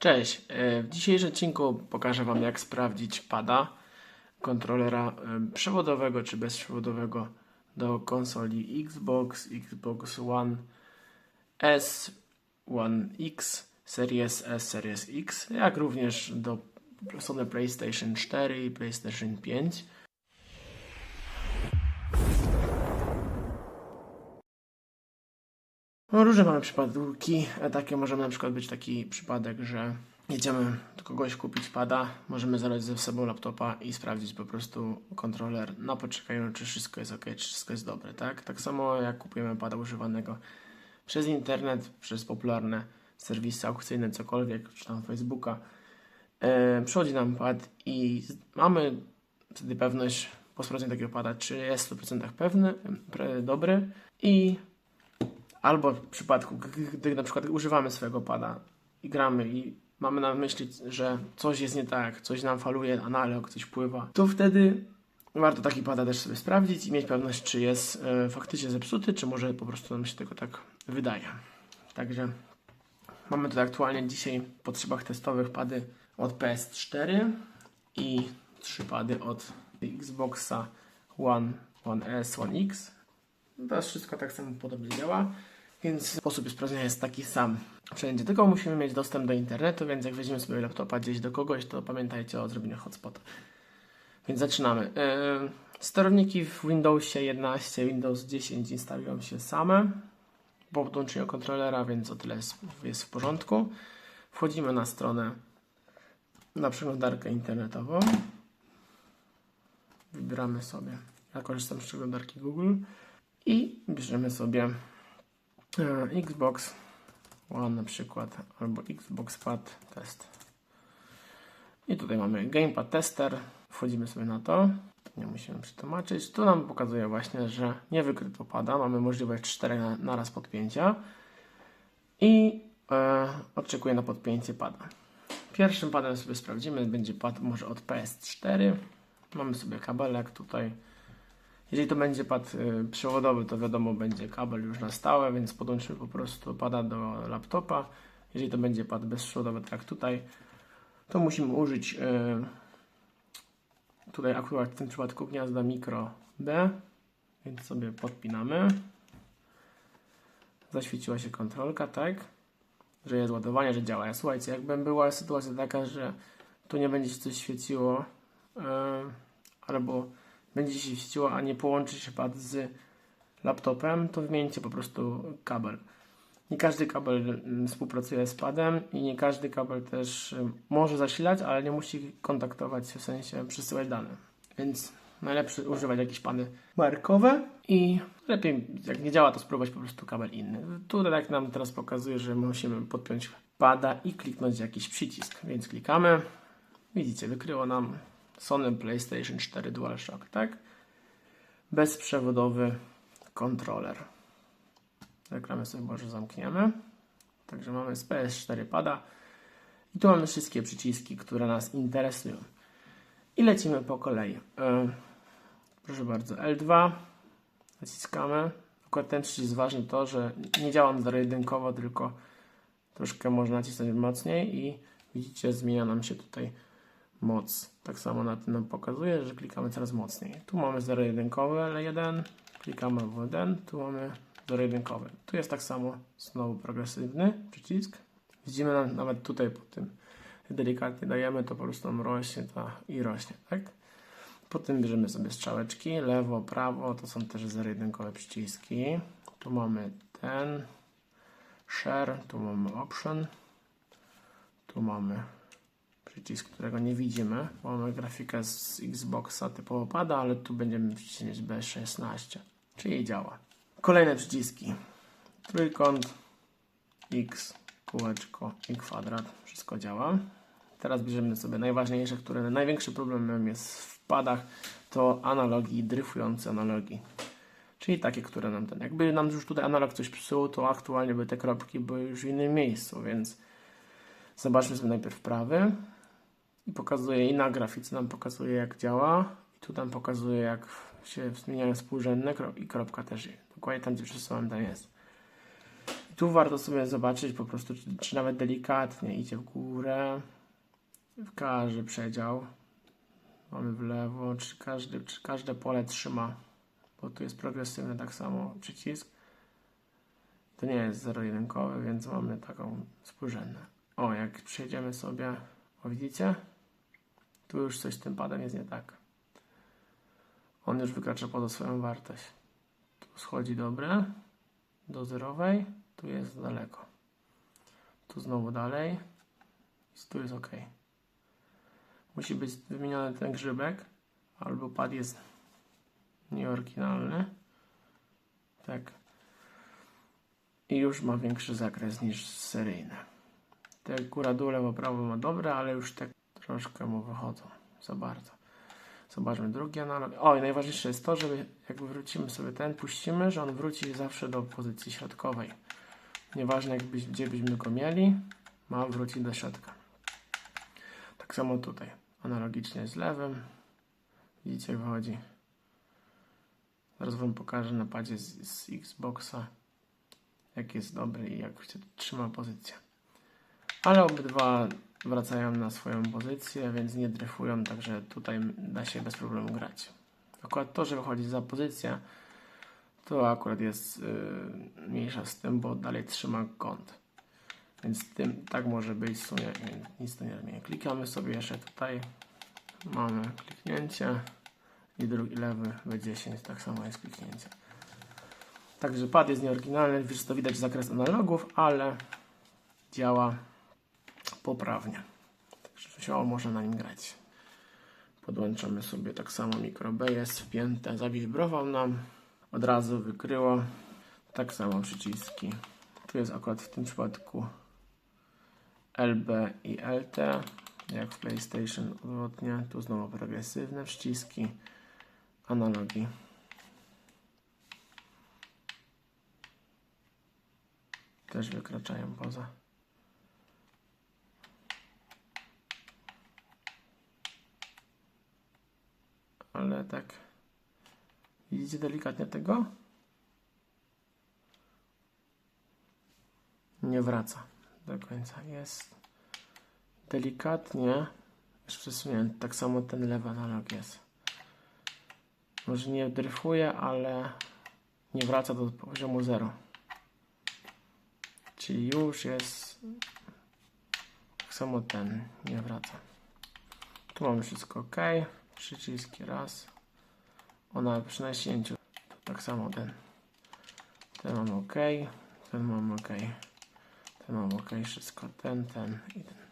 Cześć, e, w dzisiejszym odcinku pokażę Wam jak sprawdzić pada kontrolera e, przewodowego czy bezprzewodowego do konsoli Xbox, Xbox One S, One X, Series S, Series X, jak również do Sony PlayStation 4 i PlayStation 5. No, różne mamy przypadki. E, Takie możemy na przykład być taki przypadek, że jedziemy do kogoś kupić pada, możemy zabrać ze sobą laptopa i sprawdzić po prostu kontroler na poczekaniu, czy wszystko jest ok, czy wszystko jest dobre, tak? Tak samo jak kupujemy pada używanego przez internet, przez popularne serwisy aukcyjne, cokolwiek, czy tam Facebooka. E, przychodzi nam pad i mamy wtedy pewność po sprawdzeniu takiego pada, czy jest w 100% pewny, dobry i Albo w przypadku, gdy na przykład używamy swojego pada i gramy i mamy na myśli, że coś jest nie tak, coś nam faluje analog, coś pływa, to wtedy warto taki pada też sobie sprawdzić i mieć pewność, czy jest e, faktycznie zepsuty, czy może po prostu nam się tego tak wydaje. Także mamy tutaj aktualnie dzisiaj w potrzebach testowych pady od PS4 i trzy pady od Xboxa One, One S, One X. To wszystko tak samo podobnie działa, więc sposób sprawdzenia jest taki sam wszędzie. Tylko musimy mieć dostęp do internetu, więc jak weźmiemy sobie laptopa gdzieś do kogoś, to pamiętajcie o zrobieniu hotspota. Więc zaczynamy. Yy, sterowniki w Windowsie 11, Windows 10 instalują się same po podłączeniu kontrolera, więc o tyle jest, jest w porządku. Wchodzimy na stronę, na przeglądarkę internetową. Wybieramy sobie, ja korzystam z przeglądarki Google i bierzemy sobie Xbox One na przykład albo Xbox Pad Test. I tutaj mamy Gamepad Tester. Wchodzimy sobie na to. Nie musimy przetłumaczyć. Tu nam pokazuje właśnie, że nie wykryto pada. Mamy możliwość 4 na, naraz podpięcia. I e, oczekuję na podpięcie pada. Pierwszym padem sobie sprawdzimy. Będzie pad może od PS4. Mamy sobie kabelek tutaj. Jeżeli to będzie pad y, przewodowy, to wiadomo, będzie kabel już na stałe, więc podłączymy po prostu pada do laptopa. Jeżeli to będzie pad bezprzewodowy, tak jak tutaj, to musimy użyć y, tutaj akurat w tym przypadku gniazda micro B, więc sobie podpinamy. Zaświeciła się kontrolka, tak? Że jest ładowanie, że działa. Słuchajcie, jakby była sytuacja taka, że tu nie będzie się coś świeciło, y, albo będzie się świeciło, a nie połączy się pad z laptopem, to wymieńcie po prostu kabel. Nie każdy kabel mm, współpracuje z padem i nie każdy kabel też y, może zasilać, ale nie musi kontaktować się, w sensie przesyłać dane. Więc najlepsze używać jakieś pady markowe i lepiej, jak nie działa, to spróbować po prostu kabel inny. Tutaj tak nam teraz pokazuje, że musimy podpiąć pada i kliknąć jakiś przycisk, więc klikamy. Widzicie, wykryło nam Sony PlayStation 4 DualShock, tak? Bezprzewodowy kontroler. Reklamę sobie może zamkniemy. Także mamy z PS4 pada. I tu mamy wszystkie przyciski, które nas interesują. I lecimy po kolei. E, proszę bardzo, L2 naciskamy. Akurat ten przycisk jest ważny to, że nie działa on zero-jedynkowo, tylko troszkę można nacisnąć mocniej i widzicie, zmienia nam się tutaj moc. Tak samo na tym nam pokazuje, że klikamy coraz mocniej. Tu mamy 0,1 L1, klikamy w 1, tu mamy 0,1. Tu jest tak samo znowu progresywny przycisk. Widzimy na- nawet tutaj po tym, delikatnie dajemy, to po prostu nam rośnie ta i rośnie, tak? Potem bierzemy sobie strzałeczki, lewo, prawo, to są też 0,1 przyciski. Tu mamy ten, share, tu mamy option, tu mamy przycisk, którego nie widzimy. bo Mamy grafikę z Xboxa typowo pada, ale tu będziemy wciśnieć B16, czyli działa. Kolejne przyciski. Trójkąt, X, kółeczko i kwadrat. Wszystko działa. Teraz bierzemy sobie najważniejsze, które największy problem jest w padach, to analogi, dryfujące analogi. Czyli takie, które nam ten. Jakby nam już tutaj analog coś psuł, to aktualnie by te kropki były już w innym miejscu, więc zobaczmy sobie najpierw prawy i pokazuje i na grafice nam pokazuje jak działa i tu nam pokazuje jak się zmieniają współrzędne i kropka też. Dokładnie tam gdzie przesuwam tam jest. I tu warto sobie zobaczyć po prostu, czy, czy nawet delikatnie idzie w górę, w każdy przedział. Mamy w lewo, czy, każdy, czy każde pole trzyma, bo tu jest progresywny tak samo przycisk. To nie jest zero-jedynkowy, więc mamy taką współrzędne. O, jak przejdziemy sobie, o widzicie? Tu już coś z tym padem jest nie tak. On już wykracza poza swoją wartość. Tu schodzi dobre do zerowej, tu jest daleko. Tu znowu dalej tu jest ok. Musi być wymieniony ten grzybek, albo pad jest nieoryginalny. Tak. I już ma większy zakres niż seryjny. Te góra dół, lewo, prawo ma dobre, ale już tak troszkę mu wychodzą za bardzo. Zobaczmy drugi analog. O, i najważniejsze jest to, żeby jak wrócimy sobie ten, puścimy, że on wróci zawsze do pozycji środkowej. Nieważne jak byś, gdzie byśmy go mieli, ma wrócić do środka. Tak samo tutaj. Analogicznie z lewym. Widzicie, wychodzi. Zaraz Wam pokażę na padzie z, z Xboxa, jak jest dobry i jak się trzyma pozycja. Ale obydwa wracają na swoją pozycję, więc nie dryfują, także tutaj da się bez problemu grać. Akurat to, że wychodzi za pozycję, to akurat jest yy, mniejsza z tym, bo dalej trzyma kąt. Więc tym tak może być w sumie, nic to nie zmieni. Klikamy sobie jeszcze tutaj, mamy kliknięcie i drugi lewy W10, tak samo jest kliknięcie. Także pad jest nieoryginalny, wiesz, to widać zakres analogów, ale działa poprawnie. Także się można na nim grać. Podłączamy sobie tak samo mikro B jest wpięte, zawibrował nam, od razu wykryło. Tak samo przyciski. Tu jest akurat w tym przypadku LB i LT, jak w PlayStation odwrotnie. Tu znowu progresywne przyciski, analogi. Też wykraczają poza. Ale tak. Widzicie delikatnie tego? Nie wraca do końca. Jest delikatnie już przesunięty. Tak samo ten lewy analog jest. Może nie dryfuje ale nie wraca do poziomu 0 czyli już jest tak samo ten. Nie wraca. Tu mamy wszystko ok przyciski raz. Ona przy nacięciu. To tak samo ten. Ten mam ok ten mam ok ten mam ok wszystko ten ten i ten